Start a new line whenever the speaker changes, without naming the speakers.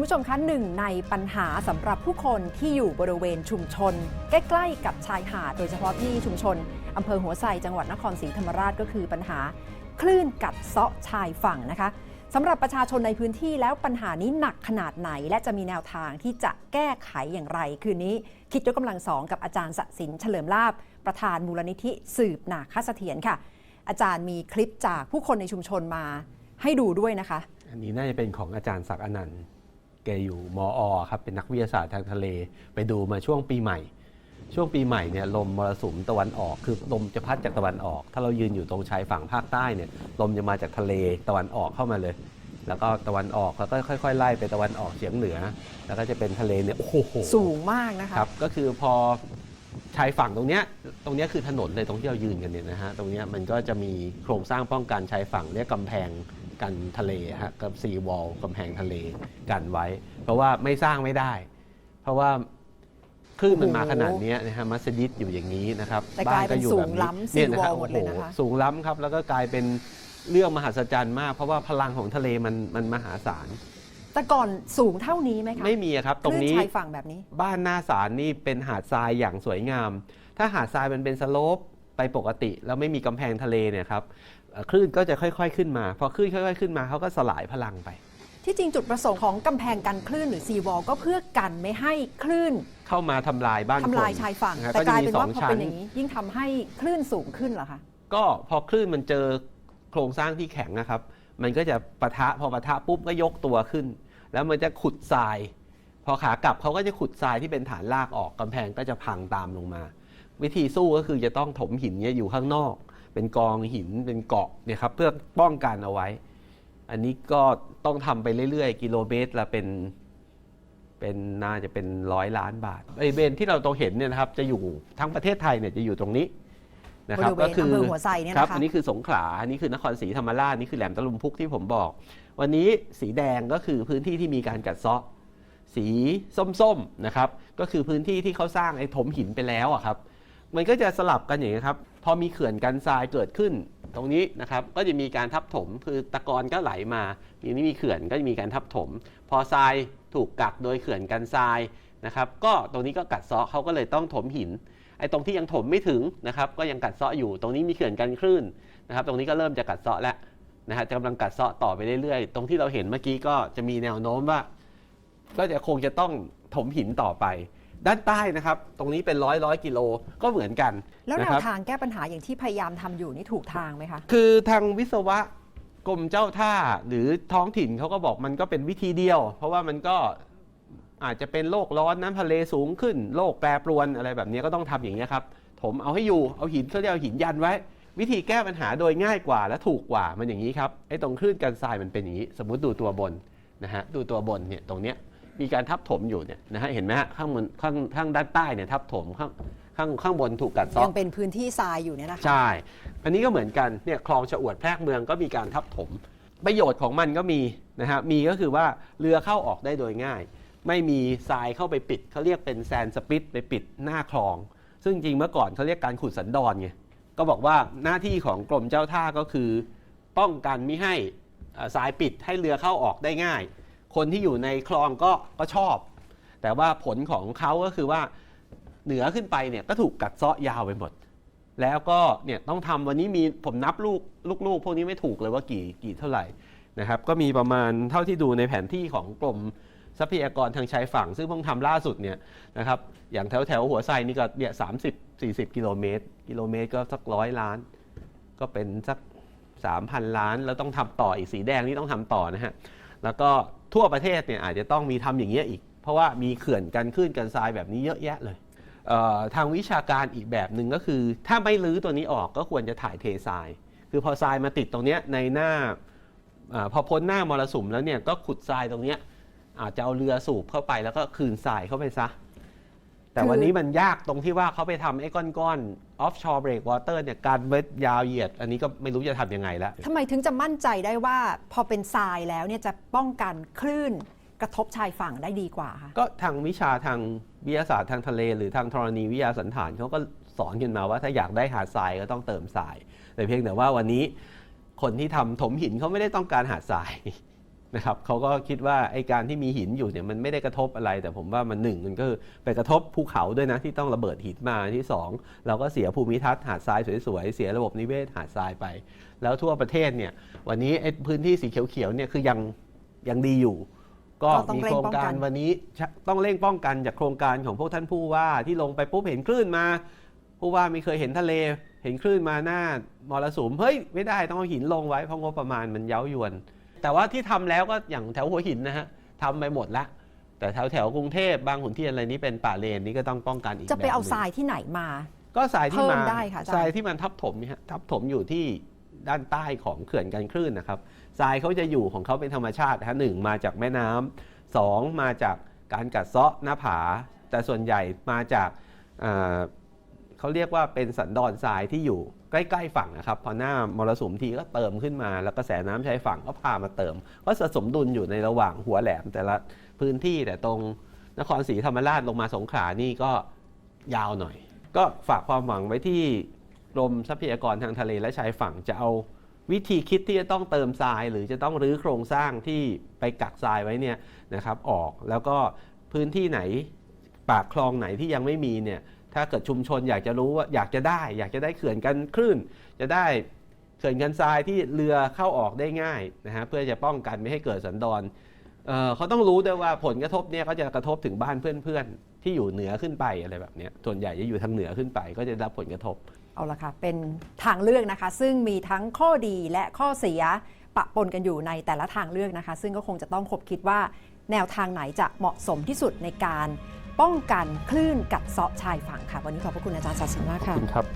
คุณผู้ชมคะหนึ่งในปัญหาสำหรับผู้คนที่อยู่บริเวณชุมชน ใกล้ๆกับชายหาดโดยเฉพาะที่ชุมชนอำเภอหัวไซจังหวัดนครศรีธรรมราชก็คือปัญหาคลื่นกัดเซาะชายฝั่งนะคะสำหรับประชาชนในพื้นที่แล้วปัญหานี้หนักขนาดไหน และจะมีแนวทางที่จะแก้ไขอย่างไร คืนนี้คิดยกกำลังสองกับอาจารย์สศินเฉลิมลาบ ประธานมูลนิธิสืบนาคเสถียรค่ะ อาจารย์มีคลิปจากผู้คนในชุมชนมาให้ดูด้วยนะคะ
อันนี้น่าจะเป็นของอาจารย์ศักดิ์อนันต์ แกอยู่มออครับเป็นนักวิทยาศาสตร์ทางทะเล ไปดูมาช่วงปีใหม่ ช่วงปีใหม่เนี่ยลมมรสุมตะวันออก คือลมจะพัดจากตะวันออก ถ้าเรายืนอยู่ตรงชายฝั่งภาคใต้เนี่ยลมจะมาจากทะเลตะวันออกเข้ามาเลย แล้วก็ตะวันออกแล้วก็ค่อย ๆ ไล่ไปตะวันออกเฉียงเหนือ แล้วก็จะเป็นทะเลเนี่ยโอ้โห
สูงมากนะคะ
ครับก็คือพอชายฝั่งตรงเนี้ยตรงเนี้ยคือถนนเลยตรงที่เรายืนกันเนี่ยนะฮะตรงเนี้ยมันก็จะมีโครงสร้างป้องกันชายฝั่งเรียกกำแพง กันทะเลฮะกับซีวอลกำแพงทะเลกันไว้ เพราะว่าไม่สร้างไม่ได้ เพราะว่าคลื่นมันมา
โอ้โห
ขนาดเนี้ยนะฮะมัสยิดอยู่อย่างนี้นะครับ
แต่กลายเป็น
บ้ก็อ
สูง
แบบนี้
ล้ำ
เนี่ยนะฮะ
seawall หมดเลยนะคะ
โอ้โสูงล้ำครับ แล้วก็กลายเป็นเรื่องมหัศจรรย์มาก เพราะว่าพลังของทะเลมันมันมหาศาล
แต่ก่อนสูงเท่านี้ไหมคะ
ไม่มีอะครับ ตรงนี้
คลื่ชายฝั่งแบบนี้
บ้านหน้าศาลนี่เป็นหาดทรายอย่างสวยงาม ถ้าหาดทรายมันเป็นสโลปไปปกติ แล้วไม่มีกำแพงทะเลเนี่ยครับเอ่อ คลื่นก็จะค่อย ๆ ขึ้นมา พอคลื่นค่อย ๆ ขึ้นมาเขาก็สลายพลังไป
ที่จริงจุดประสงค์ของกำแพงกันคลื่นหรือซีวอลก็เพื่อกันไม่ให้คลื่น
เข้ามาทำลายบ้านคน
ทำลายชายฝั่ง
นะฮะ
แต่กลายเป็นว่า
จะมี
พอ
สองชั้
เป็นนอย่างนี้ ยิ่งทำให้คลื่นสูงขึ้นเหรอคะ
ก็พอคลื่นมันเจอโครงสร้างที่แข็งนะครับ มันก็จะปะทะพอปะทะปุ๊บก็ยกตัวขึ้น แล้วมันจะขุดทราย พอขากลับเขาก็จะขุดทรายที่เป็นฐานรากออกกำแพงก็จะพังตามลงมา วิธีสู้ก็คือจะต้องถมหินเนี่ยอยู่ข้างนอก เป็นกองหินเป็นเกาะเนี่ยครับเพื่อป้องกันเอาไว้ อันนี้ก็ต้องทำไปเรื่อยๆ กิโลเมตรละเป็นเป็นน่าจะเป็นร้อยล้านบาทไอเบนที่เราตรงเห็นเนี่ยนะครับจะอยู่ทั้งประเทศไทยเนี่ยจะอยู่ตรงนี้นะครับ
บริเวณ
ก็คื
อำเภอหัวไซเนี่ย
ครับ
นะคะ
อันนี้คือสงขลาอันนี้คือนครศรีธรรมราชนี่คือแหลมตะลุมพุกที่ผมบอก วันนี้สีแดงก็คือพื้นที่ที่มีการกัดเซาะสีส้มๆนะครับก็คือพื้นที่ที่เขาสร้างไอ้ถมหินไปแล้วอะครับ มันก็จะสลับกันอย่างนี้ยครับ พอมีเขื่อนกันทรายเกิดขึ้น ตรงนี้นะครับก็จะมีการทับถม คือตะกอนก็ไหลมาทีนี้มีเขื่อนก็จะมีการทับถม พอทรายถูกกักโดยเขื่อนกันทรายนะครับ ก็ตรงนี้ก็กัดเซาะเขาก็เลยต้องถมหินไอ้ตรงที่ยังถมไม่ถึงนะครับ ก็ยังกัดเซาะอยู่ ตรงนี้มีเขื่อนกันคลื่นนะครับ ตรงนี้ก็เริ่มจะกัดเซาะแล้วนะฮะจะกำลังกัดเซาะต่อไปเรื่อยๆ ตรงที่เราเห็นเมื่อกี้ก็จะมีแนวโน้มว่า ก็จะคงจะต้องถมหินต่อไป ด้านใต้นะครับ ตรงนี้เป็นร้อยร้อยกิโลก็เหมือนกัน
แล้วแน
นะควรับ
ทางแก้ปัญหาอย่างที่พยายามทำอยู่นี่ถูกทางไหมคะ
คือทางวิศวะกรมเจ้าท่าหรือท้องถิ่นเขาก็บอกมันก็เป็นวิธีเดียว เพราะว่ามันก็อาจจะเป็นโลกร้อนน้ำทะเลสูงขึ้น โลกแปรปรวนอะไรแบบนี้ก็ต้องทำอย่างนี้ยครับถมเอาให้อยู่เอาหินเขาเรียกเอาหินยันไว้ วิธีแก้ปัญหาโดยง่ายกว่าและถูกกว่ามันอย่างนี้ครับไอ้ตรงคลื่นกันทรายมันเป็นอย่างนี้ สมมุติดูตัวบนนะฮะดูตัวบนเนี่ยตรงเนี้ย มีการทับถมอยู่เนี่ยนะฮะเห็นไหมฮะข้างบนข้างข้างด้านใต้เนี่ยทับถมข้างข้างข้างบนถูกกัดเซาะ
ยังเป็นพื้นที่ทรายอยู่เนี่ยนะคะ
ใช่ อันนี้ก็เหมือนกันเนี่ยคลองชะอวดแพรกเมืองก็มีการทับถม ประโยชน์ของมันก็มีนะฮะมีก็คือว่าเรือเข้าออกได้โดยง่าย ไม่มีทรายเข้าไปปิดเขาเรียกเป็นแซนสปิดไปปิดหน้าคลอง ซึ่งจริงเมื่อก่อนเขาเรียกการขุดสันดอนไงก็บอกว่าหน้าที่ของกรมเจ้าท่าก็คือ ป้องกันไม่ให้เอ่อทรายปิดให้เรือเข้าออกได้ง่าย คนที่อยู่ในคลองก็ก็ชอบ แต่ว่าผลของเขาก็คือว่าเหนือขึ้นไปเนี่ยก็ถูกกัดเซาะยาวไปหมด แล้วก็เนี่ยต้องทำวันนี้มีผมนับลูกลูกๆพวกนี้ไม่ถูกเลยว่ากี่กี่เท่าไหร่นะครับก็มีประมาณเท่าที่ดูในแผนที่ของกรมทรัพยากรทางชายฝั่ง ซึ่งเพิ่งทำล่าสุดเนี่ยนะครับอย่างแถวแถวหัวไซนี่ก็เนี่ยสามสิบสี่สิบกิโลเมตร กิโลเมตรก็สักร้อยล้าน ก็เป็นสักสามพันล้าน แล้วต้องทำต่ออีกสีแดงนี่ต้องทำต่อนะฮะ แล้วก็ทั่วประเทศเนี่ยอาจจะต้องมีทำอย่างเงี้ยอีก เพราะว่ามีเขื่อนกันคลื่นกันทรายแบบนี้เยอะแยะเลยทางวิชาการอีกแบบหนึ่งก็คือ ถ้าไม่รื้อตัวนี้ออกก็ควรจะถ่ายเททราย คือพอทรายมาติดตรงเนี้ยในหน้าอพอพ้นหน้ามรสุมแล้วเนี่ยก็ขุดทรายตรงเนี้ยอาจจะเอาเรือสูบเข้าไปแล้วก็คืนทรายเข้าไปซะแต่วันนี้มันยากตรงที่ว่าเขาไปทำไอ้ก้อนๆ offshore breakwater เนี่ยการเวทยาวเหยียด อันนี้ก็ไม่รู้จะทำยังไงแล้ว
ทำไมถึงจะมั่นใจได้ว่าพอเป็นทรายแล้วเนี่ยจะป้องกันคลื่นกระทบชายฝั่งได้ดีกว่าคะ
ก็ทางวิชาทางวิทยาศาสตร์ทางทะเล หรือทางธรณีวิทยาสันฐานเขาก็สอนกันมาว่าถ้าอยากได้หาดทรายก็ต้องเติมทรายแต่เพียงแต่ว่าวันนี้คนที่ทำถมหินเขาไม่ได้ต้องการหาดทราย นะครับเขาก็คิดว่าไอ้การที่มีหินอยู่เนี่ยมันไม่ได้กระทบอะไร แต่ผมว่ามันหนึ่งมันก็คือไปกระทบภูเขาด้วยนะที่ต้องระเบิดหินมาที่สองเราก็เสียภูมิทัศน์หาดทรายสวยๆ เสียระบบนิเวศหาดทรายไป แล้วทั่วประเทศเนี่ยวันนี้ไอ้พื้นที่สีเขียวๆเนี่ยคือยังยังดีอยู่ ก็
ก็ต้อง
มี
เร่
โค
ง
รง
ป้องกั
การ
น
วันนี้ชะต้องเร่งป้องกันจากโครงการของพวกท่านผู้ว่าที่ลงไปปุ๊บเห็นคลื่นมาผู้ว่าไม่เคยเห็นทะเล เห็นคลื่นมาหน้ามรสุมเฮ้ยไม่ได้ต้องเอาหินลงไว้เพราะงบประมาณมันเย้ายวน แต่ว่าที่ทำแล้วก็อย่างแถวหัวหินนะฮะทำไปหมดละแต่แถวแถวกรุงเทพบางขุนเทียนอะไรนี้เป็นป่าเลนนี่ก็ต้องป้องกันอีก
จะไปเอา
แบบหนึ่ง
ทรายที่ไหนมา
ก็ทรายที่
เพิ่ม
มา
ได้ค่ะอาจารย์
ทรายที่มันทับถมเนี่ยฮะทับถมอยู่ที่ด้านใต้ของเขื่อนกันคลื่นนะครับทรายเขาจะอยู่ของเขาเป็นธรรมชาตินะฮะหนึ่งมาจากแม่น้ำสองมาจากการกัดเซาะหน้าผา แต่ส่วนใหญ่มาจากอ่า เขาเรียกว่าเป็นสันดอนทรายที่อยู่ใกล้ๆฝั่งนะครับ พอหน้ามรสุมทีก็เติมขึ้นมา แล้วกระแสน้ำชายฝั่งก็พามาเติม ก็จะสมดุลอยู่ในระหว่างหัวแหลมแต่ละพื้นที่แต่ตรงนครศรีธรรมราชลงมาสงขลานี่ก็ยาวหน่อย ก็ฝากความหวังไว้ที่กรมทรัพยากรทางทะเลและชายฝั่งจะเอาวิธีคิดที่จะต้องเติมทราย หรือจะต้องรื้อโครงสร้างที่ไปกักทรายไว้เนี่ยนะครับออกแล้วก็พื้นที่ไหนปากคลองไหนที่ยังไม่มีเนี่ย ถ้าเกิดชุมชนอยากจะรู้ว่าอยากจะได้ อยากจะได้เขื่อนกันคลื่น จะได้เขื่อนกันทรายที่เรือเข้าออกได้ง่ายนะฮะเพื่อจะป้องกันไม่ให้เกิดสันดอนเออเขาต้องรู้ด้วยว่าผลกระทบเนี่ยก็จะกระทบถึงบ้านเพื่อนๆ ที่อยู่เหนือขึ้นไปอะไรแบบนี้ส่วนใหญ่จะอยู่ทางเหนือขึ้นไป ก็จะรับผลกระทบ
เอาละค่ะ เป็นทางเลือกนะคะ ซึ่งมีทั้งข้อดีและข้อเสียปะปนกันอยู่ในแต่ละทางเลือกนะคะ ซึ่งก็คงจะต้องคบคิดว่าแนวทางไหนจะเหมาะสมที่สุดในการ ป้องกันคลื่นกัดเซาะชายฝั่งค่ะ วันนี้ขอบพระคุณอาจารย์ศาสินมากค่ะ
ครับ